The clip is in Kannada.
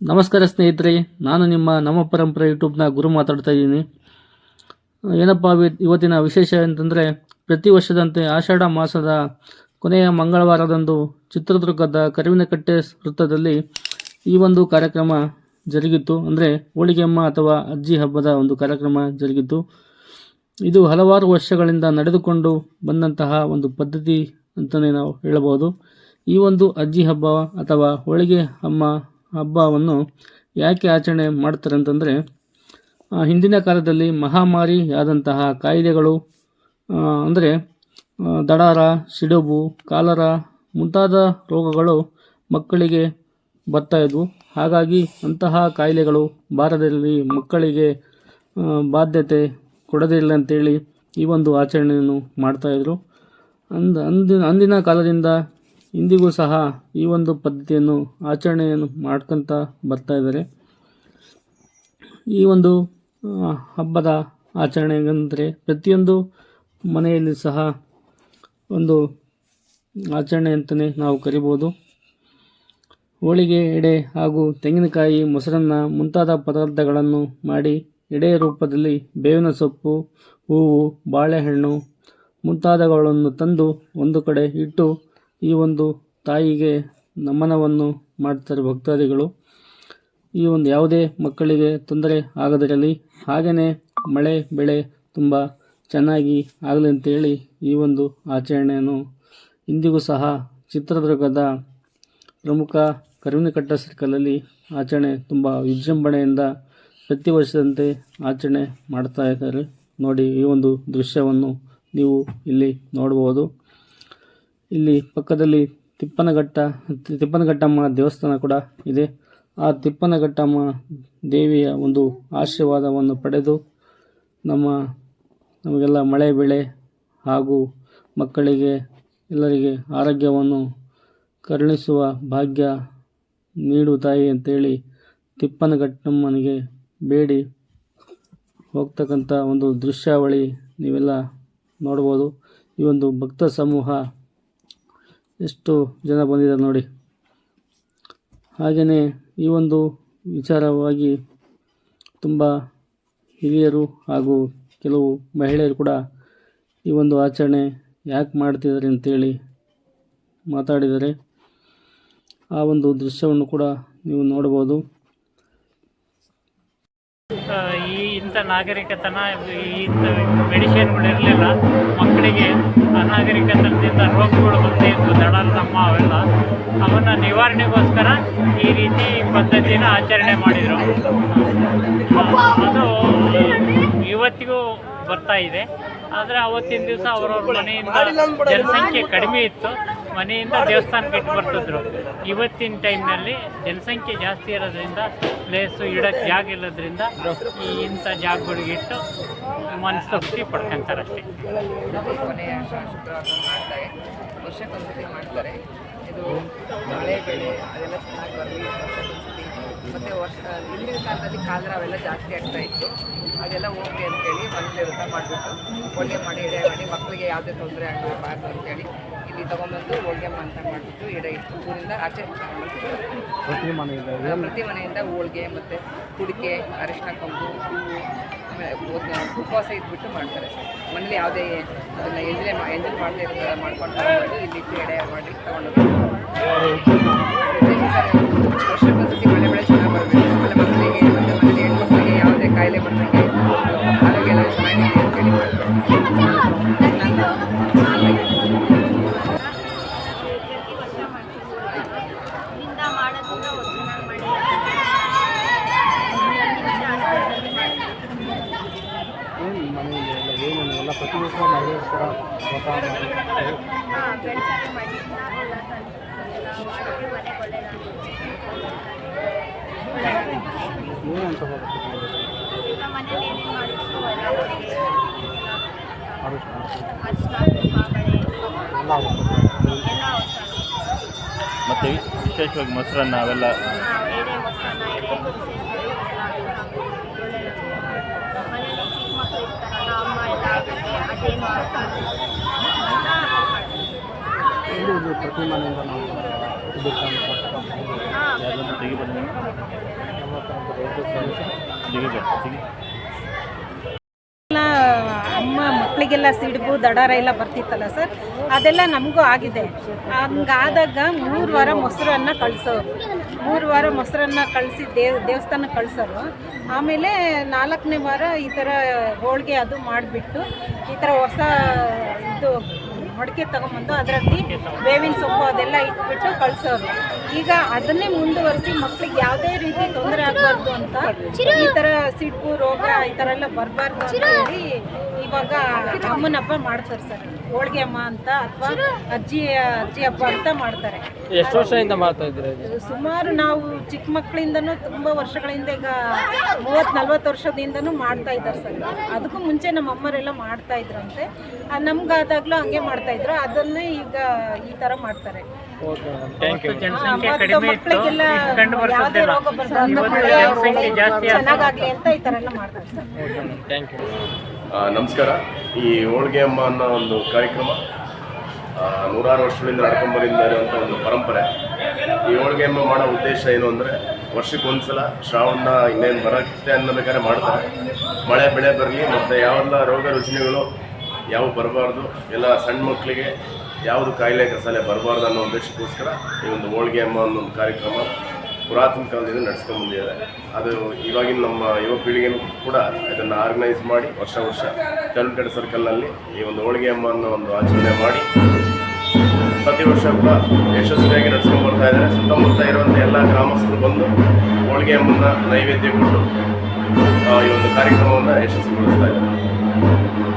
ನಮಸ್ಕಾರ ಸ್ನೇಹಿತರೆ, ನಾನು ನಿಮ್ಮ ನಮ್ಮ ಪರಂಪರೆ ಯೂಟ್ಯೂಬ್ನ ಗುರು ಮಾತಾಡ್ತಾ ಇದ್ದೀನಿ. ಏನಪ್ಪ ಇವತ್ತಿನ ವಿಶೇಷ ಅಂತಂದರೆ ಪ್ರತಿ ವರ್ಷದಂತೆ ಆಷಾಢ ಮಾಸದ ಕೊನೆಯ ಮಂಗಳವಾರದಂದು ಚಿತ್ರದುರ್ಗದ ಕರುವಿನಕಟ್ಟೆ ವೃತ್ತದಲ್ಲಿ ಈ ಒಂದು ಕಾರ್ಯಕ್ರಮ ಜರುಗಿತ್ತು. ಅಂದರೆ ಹೋಳಿಗೆಮ್ಮ ಅಥವಾ ಅಜ್ಜಿ ಹಬ್ಬದ ಒಂದು ಕಾರ್ಯಕ್ರಮ ಜರುಗಿತ್ತು. ಇದು ಹಲವಾರು ವರ್ಷಗಳಿಂದ ನಡೆದುಕೊಂಡು ಬಂದಂತಹ ಒಂದು ಪದ್ಧತಿ ಅಂತಲೇ ನಾವು ಹೇಳಬಹುದು. ಈ ಒಂದು ಅಜ್ಜಿ ಹಬ್ಬ ಅಥವಾ ಹೋಳಿಗೆ ಅಮ್ಮ ಹಬ್ಬವನ್ನು ಯಾಕೆ ಆಚರಣೆ ಮಾಡ್ತಾರೆ ಅಂತಂದರೆ ಹಿಂದಿನ ಕಾಲದಲ್ಲಿ ಮಹಾಮಾರಿ ಆದಂತಹ ಕಾಯಿಲೆಗಳು ಅಂದರೆ ದಡಾರ, ಸಿಡುಬು, ಕಾಲರ ಮುಂತಾದ ರೋಗಗಳು ಮಕ್ಕಳಿಗೆ ಬರ್ತಾಯಿದ್ವು ಹಾಗಾಗಿ ಅಂತಹ ಕಾಯಿಲೆಗಳು ಭಾರತದಲ್ಲಿ ಮಕ್ಕಳಿಗೆ ಬಾಧ್ಯತೆ ಕೊಡೋದಿಲ್ಲ ಅಂತೇಳಿ ಈ ಒಂದು ಆಚರಣೆಯನ್ನು ಮಾಡ್ತಾಯಿದ್ರು ಅಂದ, ಅಂದಿನ ಅಂದಿನ ಕಾಲದಿಂದ ಇಂದಿಗೂ ಸಹ ಈ ಒಂದು ಪದ್ಧತಿಯನ್ನು ಆಚರಣೆಯನ್ನು ಮಾಡ್ಕೊತ ಬರ್ತಾ ಇದ್ದಾರೆ. ಈ ಒಂದು ಹಬ್ಬದ ಆಚರಣೆ ಅಂದರೆ ಪ್ರತಿಯೊಂದು ಮನೆಯಲ್ಲಿ ಸಹ ಒಂದು ಆಚರಣೆ ಅಂತಲೇ ನಾವು ಕರಿಬೋದು. ಹೋಳಿಗೆ, ಎಡೆ ಹಾಗೂ ತೆಂಗಿನಕಾಯಿ, ಮೊಸರನ್ನ ಮುಂತಾದ ಪದಾರ್ಥಗಳನ್ನು ಮಾಡಿ ಎಡೆಯ ರೂಪದಲ್ಲಿ ಬೇವಿನ ಸೊಪ್ಪು, ಹೂವು, ಬಾಳೆಹಣ್ಣು ಮುಂತಾದವುಗಳನ್ನು ತಂದು ಒಂದು ಕಡೆ ಇಟ್ಟು ಈ ಒಂದು ತಾಯಿಗೆ ನಮನವನ್ನು ಮಾಡ್ತಾರೆ ಭಕ್ತಾದಿಗಳು. ಈ ಒಂದು ಯಾವುದೇ ಮಕ್ಕಳಿಗೆ ತೊಂದರೆ ಆಗದಿರಲಿ ಹಾಗೆಯೇ ಮಳೆ, ಬೆಳೆ ತುಂಬ ಚೆನ್ನಾಗಿ ಆಗಲಿ ಅಂತೇಳಿ ಈ ಒಂದು ಆಚರಣೆಯನ್ನು ಇಂದಿಗೂ ಸಹ ಚಿತ್ರದುರ್ಗದ ಪ್ರಮುಖ ಕರುವಿನಕಟ್ಟ ಸರ್ಕಲಲ್ಲಿ ಆಚರಣೆ ತುಂಬ ವಿಜೃಂಭಣೆಯಿಂದ ಪ್ರತಿ ವರ್ಷದಂತೆ ಆಚರಣೆ ಮಾಡ್ತಾ ಇದ್ದಾರೆ. ನೋಡಿ ಈ ಒಂದು ದೃಶ್ಯವನ್ನು ನೀವು ಇಲ್ಲಿ ನೋಡ್ಬೋದು ಇಲ್ಲಿ ಪಕ್ಕದಲ್ಲಿ ತಿಪ್ಪನಘಟ್ಟ, ತಿಪ್ಪನಘಟ್ಟಮ್ಮ ದೇವಸ್ಥಾನ ಕೂಡ ಇದೆ. ಆ ತಿಪ್ಪನಘಟ್ಟಮ್ಮ ದೇವಿಯ ಒಂದು ಆಶೀರ್ವಾದವನ್ನು ಪಡೆದು ನಮ್ಮ, ನಮಗೆಲ್ಲ ಮಳೆ, ಬೆಳೆ ಹಾಗೂ ಮಕ್ಕಳಿಗೆ ಎಲ್ಲರಿಗೆ ಆರೋಗ್ಯವನ್ನು ಕರುಣಿಸುವ ಭಾಗ್ಯ ನೀಡು ತಾಯಿ ಅಂತೇಳಿ ತಿಪ್ಪನಘಟ್ಟಮ್ಮನಿಗೆ ಬೇಡಿ ಹೋಗ್ತಕ್ಕಂಥ ಒಂದು ದೃಶ್ಯಾವಳಿ ನೀವೆಲ್ಲ ನೋಡ್ಬೋದು. ಈ ಒಂದು ಭಕ್ತ ಸಮೂಹ ಎಷ್ಟು ಜನ ಬಂದಿದ್ದಾರೆ ನೋಡಿ. ಹಾಗೆಯೇ ಈ ಒಂದು ವಿಚಾರವಾಗಿ ತುಂಬ ಹಿರಿಯರು ಹಾಗೂ ಕೆಲವು ಮಹಿಳೆಯರು ಕೂಡ ಈ ಒಂದು ಆಚರಣೆ ಯಾಕೆ ಮಾಡ್ತಿದ್ದಾರೆ ಅಂತೇಳಿ ಮಾತಾಡಿದ್ದಾರೆ. ಆ ಒಂದು ದೃಶ್ಯವನ್ನು ಕೂಡ ನೀವು ನೋಡ್ಬೋದು ಈ ಇಂಥ ನಾಗರಿಕತನ, ಈ ಇಂಥ ಮೆಡಿಸಿನ್ಗಳು ಇರಲಿಲ್ಲ, ಮಕ್ಕಳಿಗೆ ಅನಾಗರಿಕತನದಿಂದ ರೋಗಗಳು ಬಂದೇ ಇತ್ತು ನಮ್ಮ ಅವೆಲ್ಲ. ಅವನ್ನ ನಿವಾರಣೆಗೋಸ್ಕರ ಈ ರೀತಿ ಪದ್ಧತಿನ ಆಚರಣೆ ಮಾಡಿದರು. ಅದು ಇವತ್ತಿಗೂ ಬರ್ತಾ ಇದೆ. ಆದರೆ ಅವತ್ತಿನ ದಿವಸ ಅವರವ್ರ ಮನೆಯಿಂದ ಜನಸಂಖ್ಯೆ ಕಡಿಮೆ ಇತ್ತು. ಮನೆಯಿಂದ ದೇವಸ್ಥಾನಕ್ಕೆ ಇಟ್ಟು ಬರ್ತಿದ್ರು. ಇವತ್ತಿನ ಟೈಮ್ನಲ್ಲಿ ಜನಸಂಖ್ಯೆ ಜಾಸ್ತಿ ಇರೋದ್ರಿಂದ ಪ್ಲೇಸು ಇಡಕ್ಕೆ ಜಾಗ ಇಲ್ಲದ್ರಿಂದ ಈ ಇಂಥ ಜಾಗಗಳಿಗೆ ಇಟ್ಟು ಮನಸ್ಸಿ ಪಡ್ಕೊಂತಾರೆ ಅಷ್ಟೇ. ಮಾಡ್ತಾರೆ. ಇದು ಮಳೆ ಬೆಳೆ, ಅದೆಲ್ಲ ಚೆನ್ನಾಗಿ ಮತ್ತು ವರ್ಷ ಹಿಂದಿನ ಕಾಲದಲ್ಲಿ ಕಾಲರ ಅವೆಲ್ಲ ಜಾಸ್ತಿ ಆಗ್ತಾ ಇತ್ತು. ಅದೆಲ್ಲ ಓಕೆ ಅಂತೇಳಿ ಮನೇಲಿ ವ್ರತ ಮಾಡಿಬಿಟ್ಟು ಹೋಳಿಗೆ ಮಾಡಿ ಎಡೆ ಮಾಡಿ ಮಕ್ಕಳಿಗೆ ಯಾವುದೇ ತೊಂದರೆ ಆಗಬಾರ್ದು ಅಂತೇಳಿ ಇಲ್ಲಿ ತೊಗೊಂಬಂದು ಹೋಳಿಗೆ ಅಂತ ಮಾಡಿಬಿಟ್ಟು ಎಡೆ ಇಟ್ಟು ಊರಿಂದ ಆಚೆ ತಗೊಂಡ್ಬಂದು ಪ್ರತಿ ಮನೆಯಿಂದ ಹೋಳಿಗೆ ಮತ್ತು ಕುಡಿಕೆ ಅರಿಶಿನ ಕೊಂಬು ಹೂವು ಆಮೇಲೆ ಉಪವಾಸ ಇದ್ಬಿಟ್ಟು ಮಾಡ್ತಾರೆ. ಮನೇಲಿ ಯಾವುದೇ ಅದನ್ನು ಎಂಜಲೆ ಎಂಜಲ್ ಮಾಡದೇ ಇರೋ ಮಾಡ್ಕೊಂಡು ತಗೊಂಡು ಇಲ್ಲಿ ಎಡೆ ಮಾಡಿ ತಗೊಂಡು ವರ್ಷಕ್ಕೊಂದ್ಸತಿ ಮಳೆ ಬೆಳೆ ಯಾವುದೇ ಕಾಯಿಲೆ ಬರ್ದಂಗೆ ಆರೋಗ್ಯ ಎಲ್ಲ ಚೆನ್ನಾಗಿದೆ ಅಂತೇಳಿ ಮಾಡ್ತಾರೆ ಪ್ರತಿ ವರ್ಷ ಮಾಡ್ತೀವಿ ಇದರಿಂದ ಮಾಡೋದ್ರಿಂದ ಚೆನ್ನಾಗಿ ಮಾಡಿ ಹಾಂ ಬೆಳಗ್ಗೆ ಮಾಡಿ ಎಲ್ಲ ತಂದು ಎಲ್ಲ ಮಾಡಿದ್ರೆ ಮನೆಗೆ ಒಳ್ಳೆಯದಾಗುತ್ತೆ ಈಗ ಮನೇಲಿ ಏನೇನು ಮಾಡಿದ್ರು ಎಲ್ಲ ಹೋಳಿಗೆ ಅರಿಶಿನ ಮಾಬಳೆ ಎಲ್ಲ ಅವಸರ ಮತ್ತು ವಿಶೇಷವಾಗಿ ಮೊಸರನ್ನ ಅವೆಲ್ಲ ಹಾಂ ಎಡೆ ಮೊಸರನ್ನ ಎಡೆ ಮನೇಲಿ ಚಿಕ್ಕ ಮಕ್ಕಳು ಇರ್ತಾರಲ್ಲ ಅಮ್ಮ ಎಲ್ಲ ವಿಶೇಷವಾಗಿ ಮೊಸರನ್ನ ಆಗ್ಬಾರ್ದು ಅಂತ ಪ್ರತಿ ಮನೆಯಿಂದ ನಾವು ತೆಗಿಬೋದು ತೆಗಿಬೇಕು ತೆಗಿ ಮಕ್ಕಳಿಗೆಲ್ಲ ಸಿಡುಬು, ದಡಾರ ಎಲ್ಲ ಬರ್ತಿತ್ತಲ್ಲ ಸರ್? ಅದೆಲ್ಲ ನಮಗೂ ಆಗಿದೆ. ಹಂಗಾದಾಗ ಮೂರು ವಾರ ಮೊಸರನ್ನ ಕಳಿಸೋರು. ಮೂರು ವಾರ ಮೊಸರನ್ನ ಕಳಿಸಿ ದೇವ್ ದೇವಸ್ಥಾನಕ್ಕೆ ಕಳಿಸೋರು. ಆಮೇಲೆ ನಾಲ್ಕನೇ ವಾರ ಈ ಥರ ಹೋಳಿಗೆ ಅದು ಮಾಡಿಬಿಟ್ಟು ಈ ಥರ ಹೊಸ ಇದು ಮಡಿಕೆ ತಗೊಂಬಂದು ಅದರಲ್ಲಿ ಬೇವಿನ ಸೊಪ್ಪು ಅದೆಲ್ಲ ಇಟ್ಬಿಟ್ಟು ಕಳಿಸೋರು. ಈಗ ಅದನ್ನೇ ಮುಂದುವರಿಸಿ ಮಕ್ಳಿಗೆ ಯಾವುದೇ ರೀತಿ ತೊಂದರೆ ಆಗಬಾರ್ದು ಅಂತ ಈ ಥರ ಸಿಡ್ಬು ರೋಗ ಈ ಥರ ಎಲ್ಲ ಬರಬಾರ್ದು ಅಂತ ಹೇಳಿ ಇವಾಗ ಅಮ್ಮನ ಹಬ್ಬ ಮಾಡ್ತಾರೆ ಸರ್. ಹೋಳಿಗೆ ಅಮ್ಮ ಅಂತ ಅಥವಾ ಅಜ್ಜಿ ಅಜ್ಜಿ ಹಬ್ಬ ಅಂತ ಮಾಡ್ತಾರೆ. ಎಷ್ಟು ವರ್ಷದಿಂದ ಮಾಡ್ತಾ ಇದ್ದೀರಾ ಸುಮಾರು ನಾವು ಚಿಕ್ಕ ಮಕ್ಕಳಿಂದನೂ ತುಂಬ ವರ್ಷಗಳಿಂದ ಈಗ ಮೂವತ್ತು ನಲ್ವತ್ತು ವರ್ಷದಿಂದನೂ ಮಾಡ್ತಾ ಇದ್ದಾರೆ ಸರ್. ಅದಕ್ಕೂ ಮುಂಚೆ ನಮ್ಮ ಅಮ್ಮರೆಲ್ಲ ಮಾಡ್ತಾ ಇದ್ರಂತೆ. ಆ, ನಮ್ಗಾದಾಗ್ಲೂ ಹಂಗೆ ಮಾಡ್ತಾ ಇದ್ರು. ಅದನ್ನೇ ಈಗ ಈ ಥರ ಮಾಡ್ತಾರೆ. ಓಕೆ ಥ್ಯಾಂಕ್ ಯು ಜನಸಂಖ್ಯೆ ಕಡಿಮೆ ಇತ್ತು. ಮಕ್ಕಳಿಗೆಲ್ಲ ಯಾವುದೇ ರೋಗ ಚೆನ್ನಾಗಾಗ್ಲಿ ಅಂತ ಈ ಥರ ಎಲ್ಲ ಮಾಡ್ತಾರೆ ಸರ್. ಥ್ಯಾಂಕ್ ಯು ನಮಸ್ಕಾರ. ಈ ಹೋಳಿಗೆ ಅಮ್ಮ ಅನ್ನೋ ಒಂದು ಕಾರ್ಯಕ್ರಮ ನೂರಾರು ವರ್ಷಗಳಿಂದ ನಡ್ಕೊಂಬರಿಂದ ಇರುವಂಥ ಒಂದು ಪರಂಪರೆ. ಈ ಹೋಳಿಗೆ ಅಮ್ಮ ಮಾಡೋ ಉದ್ದೇಶ ಏನು ಅಂದರೆ, ವರ್ಷಕ್ಕೆ ಒಂದ್ಸಲ ಶ್ರಾವಣ ಇನ್ನೇನು ಬರುತ್ತೆ ಅನ್ನಬೇಕಾದ್ರೆ ಮಾಡ್ತಾರೆ. ಮಳೆ, ಬೆಳೆ ಬರಲಿ, ಮತ್ತು ಯಾವೆಲ್ಲ ರೋಗ ರುಜಿನಗಳು ಯಾವ ಬರಬಾರ್ದು, ಎಲ್ಲ ಸಣ್ಣ ಮಕ್ಕಳಿಗೆ ಯಾವುದು ಕಾಯಿಲೆ ಕಸಾಲೆ ಬರಬಾರ್ದು ಅನ್ನೋ ಉದ್ದೇಶಕ್ಕೋಸ್ಕರ ಈ ಒಂದು ಹೋಳಿಗೆ ಅಮ್ಮ ಅನ್ನೋ ಒಂದು ಕಾರ್ಯಕ್ರಮ ಪುರಾತನ ಕಾಲದಿಂದ ನಡೆಸ್ಕೊಂಡ್ಬಂದಿದ್ದಾರೆ ಅದು ಇವಾಗಿನ ನಮ್ಮ ಯುವ ಪೀಳಿಗೆನೂ ಕೂಡ ಇದನ್ನು ಆರ್ಗನೈಸ್ ಮಾಡಿ ವರ್ಷ ವರ್ಷ ಕಲ್ಕಡ್ ಸರ್ಕಲ್ನಲ್ಲಿ ಈ ಒಂದು ಹೋಳಿಗೆ ಅನ್ನೋ ಒಂದು ಆಚರಣೆ ಮಾಡಿ ಪ್ರತಿ ವರ್ಷ ಕೂಡ ಯಶಸ್ವಿಯಾಗಿ ನಡೆಸ್ಕೊಂಡು ಬರ್ತಾ ಇದ್ದಾರೆ. ಸುತ್ತಮುತ್ತ ಇರುವಂಥ ಎಲ್ಲ ಗ್ರಾಮಸ್ಥರು ಬಂದು ಹೋಳಿಗೆ ಅಮ್ಮನ ನೈವೇದ್ಯ ಕೊಟ್ಟು ಈ ಒಂದು ಕಾರ್ಯಕ್ರಮವನ್ನು ಯಶಸ್ವಿಗೊಳಿಸ್ತಾ ಇದ್ದಾರೆ.